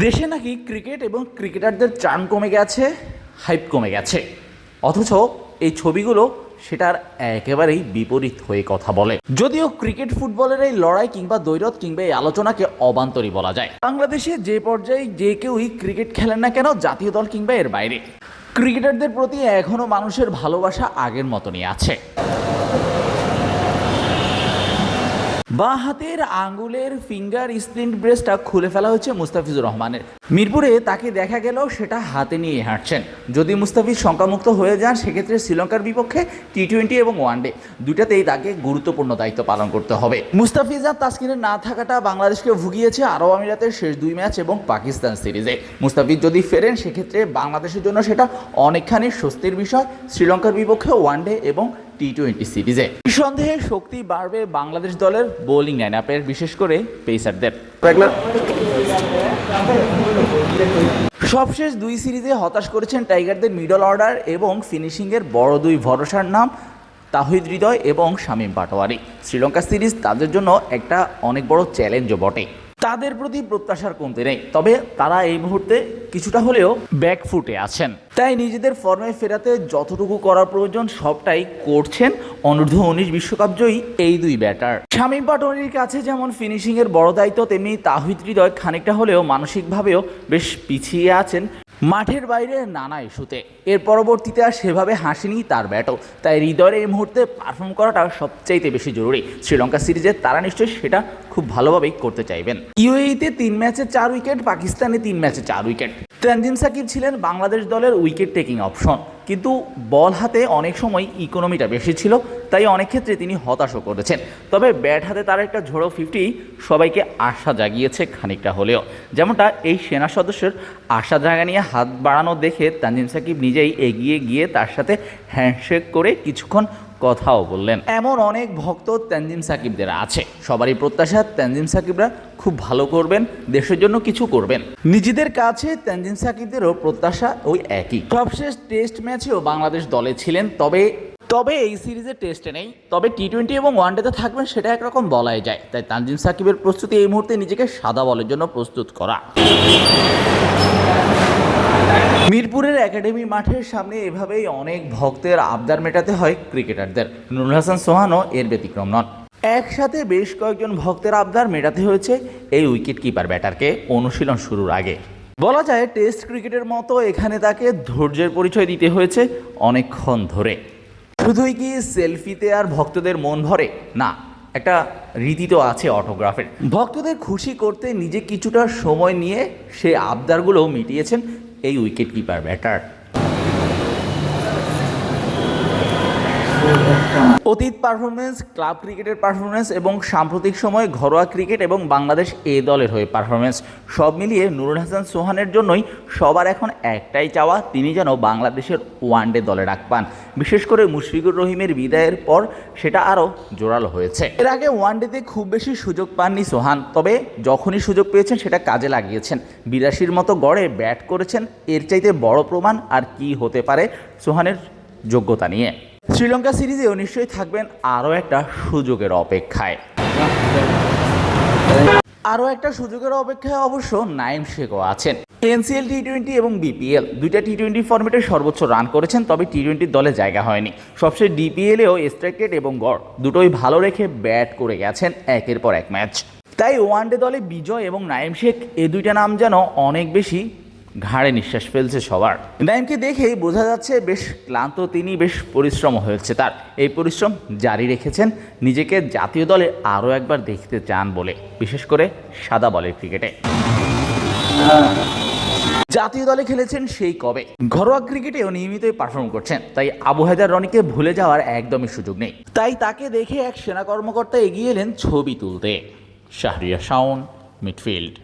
দেশে নাকি ক্রিকেট এবং ক্রিকেটারদের চান কমে গেছে হাইপ কমে গেছে। অথচ এই ছবিগুলো সেটার একেবারেই বিপরীত হয়ে কথা বলে। যদিও ক্রিকেট ফুটবলের এই লড়াই কিংবা দৈরত কিংবা এই আলোচনাকে অবান্তরই বলা যায়। বাংলাদেশে যে পর্যায়ে যে কেউই ক্রিকেট খেলেন না কেন, জাতীয় দল কিংবা এর বাইরে। ক্রিকেটারদের প্রতি এখনও মানুষের ভালোবাসা আগের মতনই আছে। বাঁ হাতের আঙ্গুলের ফিঙ্গার স্প্লিন্ট ব্রেসটা খুলে ফেলা হচ্ছে মুস্তাফিজুর রহমানের। মিরপুরে তাকে দেখা গেল, সেটা হাতে নিয়ে হাঁটছেন। যদি মুস্তাফিজ শঙ্কামুক্ত হয়ে যান, সেক্ষেত্রে শ্রীলঙ্কার বিপক্ষে টি টোয়েন্টি এবং ওয়ানডে দুটাতেই তাকে গুরুত্বপূর্ণ দায়িত্ব পালন করতে হবে। মুস্তাফিজ আর তাসকিনের না থাকাটা বাংলাদেশকে ভুগিয়েছে আরব আমিরাতের শেষ দুই ম্যাচ এবং পাকিস্তান সিরিজে। মুস্তাফিজ যদি ফেরেন, সেক্ষেত্রে বাংলাদেশের জন্য সেটা অনেকখানি স্বস্তির বিষয়। শ্রীলঙ্কার বিপক্ষে ওয়ানডে এবং টি টোয়েন্টি সিরিজে। নিঃসন্দেহে শক্তি বাড়বে বাংলাদেশ দলের বোলিং লাইন আপের বিশেষ করে পেসারদের সবশেষ দুই সিরিজে হতাশ করেছেন টাইগারদের মিডল অর্ডার এবং ফিনিশিংয়ের বড় দুই ভরসার নাম তাহিদ হৃদয় এবং শামীম পাটোয়ারি। শ্রীলঙ্কা সিরিজ তাদের জন্য একটা অনেক বড় চ্যালেঞ্জও বটে। তাদের প্রতি প্রত্যাশার কমতে নেই। তবে তারা এই মুহূর্তে কিছুটা হলেও ব্যাকফুটে আছেন। তাই নিজেদের ফর্মে ফেরাতে যতটুকু করার প্রয়োজন সবটাই করছেন অনূর্ধ্ব উনিশ বিশ্বকাপ জয়ী এই দুই ব্যাটার। শামীম পাটোয়ারির কাছে যেমন ফিনিশিংয়ের বড় দায়িত্ব, তেমনি তাহিদ হৃদয় খানিকটা হলেও মানসিকভাবেও বেশ পিছিয়ে আছেন মাঠের বাইরে নানা ইস্যুতে। এর পরবর্তীতে আর সেভাবে হাসিনি তার ব্যাটও। তাই হৃদয়ের এই মুহূর্তে পারফর্ম করাটা সবচাইতে বেশি জরুরি। শ্রীলঙ্কা সিরিজে তারা নিশ্চয়ই সেটা খুব ভালোভাবেই করতে চাইবেন। ইউএইতে তিন ম্যাচে চার উইকেট, পাকিস্তানে তিন ম্যাচে চার উইকেট। তানজিম সাকিব ছিলেন বাংলাদেশ দলের উইকেট টেকিং অপশন। কিন্তু বল হাতে অনেক সময় ইকোনমিটা বেশি ছিল, তাই অনেক ক্ষেত্রে তিনি হতাশও করেছেন। তবে ব্যাট হাতে তার একটা ঝোড়ো ফিফটি সবাইকে আশা জাগিয়েছে খানিকটা হলেও। যেমনটা এই সেনা সদস্যের আশা জাগা নিয়ে হাত বাড়ানো দেখে তানজিম সাকিব নিজেই এগিয়ে গিয়ে তার সাথে হ্যান্ডশেক করে কিছুক্ষণ কথাও বললেন। এমন অনেক ভক্ত তানজিম সাকিবদের আছে। সবারই প্রত্যাশা, তানজিম সাকিবরা খুব ভালো করবেন, দেশের জন্য কিছু করবেন। নিজেদের কাছে তানজিম সাকিবদেরও প্রত্যাশা ওই একই। সবশেষ টেস্ট ম্যাচেও বাংলাদেশ দলে ছিলেন, তবে তবে এই সিরিজে টেস্টে নেই। তবে টি টোয়েন্টি এবং ওয়ানডেতে থাকবেন সেটা একরকম বলাই যায়। তাই তানজিম সাকিবের প্রস্তুতি এই মুহূর্তে নিজেকে সাদা বলের জন্য প্রস্তুত করা। মিরপুরের একাডেমি মাঠের সামনে এভাবেই অনেক ভক্তের আবদার মেটাতে হয় ক্রিকেটারদের। নুরুল হাসান সোহানও এর ব্যতিক্রম নন। একসাথে বেশ কয়েকজন ভক্তের আবদার মেটাতে হয়েছে এই উইকেট কিপার ব্যাটারকে অনুশীলন শুরুর আগে। বলা যায়, টেস্ট ক্রিকেটের মতো এখানে তাকে ধৈর্যের পরিচয় দিতে হয়েছে অনেকক্ষণ ধরে। শুধুই কি সেলফিতে আর ভক্তদের মন ভরে? না, একটা রীতি তো আছে অটোগ্রাফের। ভক্তদের খুশি করতে নিজে কিছুটা সময় নিয়ে সে আবদারগুলো মিটিয়েছেন এই উইকেট কিপার ব্যাটার অতীত পারফরমেন্স ক্লাব ক্রিকেটের পারফরমেন্স এবং সাম্প্রতিক সময়ে ঘরোয়া ক্রিকেট এবং বাংলাদেশ এ দলের হয়ে পারফরমেন্স সব মিলিয়ে নুরুল হাসান সোহানের জন্যই সবার এখন একটাই চাওয়া, তিনি যেন বাংলাদেশের ওয়ানডে দলে ডাক পান। বিশেষ করে মুশফিকুর রহিমের বিদায়ের পর সেটা আরও জোরালো হয়েছে। এর আগে ওয়ানডেতে খুব বেশি সুযোগ পাননি সোহান, তবে যখনই সুযোগ পেয়েছেন সেটা কাজে লাগিয়েছেন। বিরাশির মতো গড়ে ব্যাট করেছেন, এর চাইতে বড় প্রমাণ আর কি হতে পারে সোহানের যোগ্যতা নিয়ে। শ্রীলঙ্কা সিরিজেও নিশ্চয়ই থাকবেন আরও একটা সুযোগের অপেক্ষায়। আরও একটা সুযোগের অপেক্ষায় অবশ্য নাইম শেখও আছেন। এনসিএল টি টোয়েন্টি এবং বিপিএল দুইটা টি টোয়েন্টি ফর্মেটে সর্বোচ্চ রান করেছেন, তবে টি টোয়েন্টির দলে জায়গা হয়নি। সবচেয়ে ডিপিএলেও স্ট্রাইক রেট এবং গড় দুটোই ভালো রেখে ব্যাট করে গেছেন একের পর এক ম্যাচ। তাই ওয়ানডে দলে বিজয় এবং নাইম শেখ এ দুইটা নাম যেন অনেক বেশি ঘাড়ে নিঃশ্বাস ফেলছে সবার। নাইমকে দেখেই বোঝা যাচ্ছে বেশ ক্লান্ত তিনি, বেশ পরিশ্রম হয়েছে তার। এই পরিশ্রম জারি রেখেছেন নিজেকে জাতীয় দলে আরও একবার দেখতে চান বলে, বিশেষ করে সাদা বলের ক্রিকেটে। জাতীয় দলে খেলেছেন সেই কবে। ঘরোয়া ক্রিকেটেও নিয়মিতই পারফর্ম করছেন, তাই আবু হায়দার রনিকে ভুলে যাওয়ার একদমই সুযোগ নেই। তাই তাকে দেখে এক সেনা কর্মকর্তা এগিয়ে এলেন ছবি তুলতে। শাহরিয়া শাওন, মিডফিল্ড।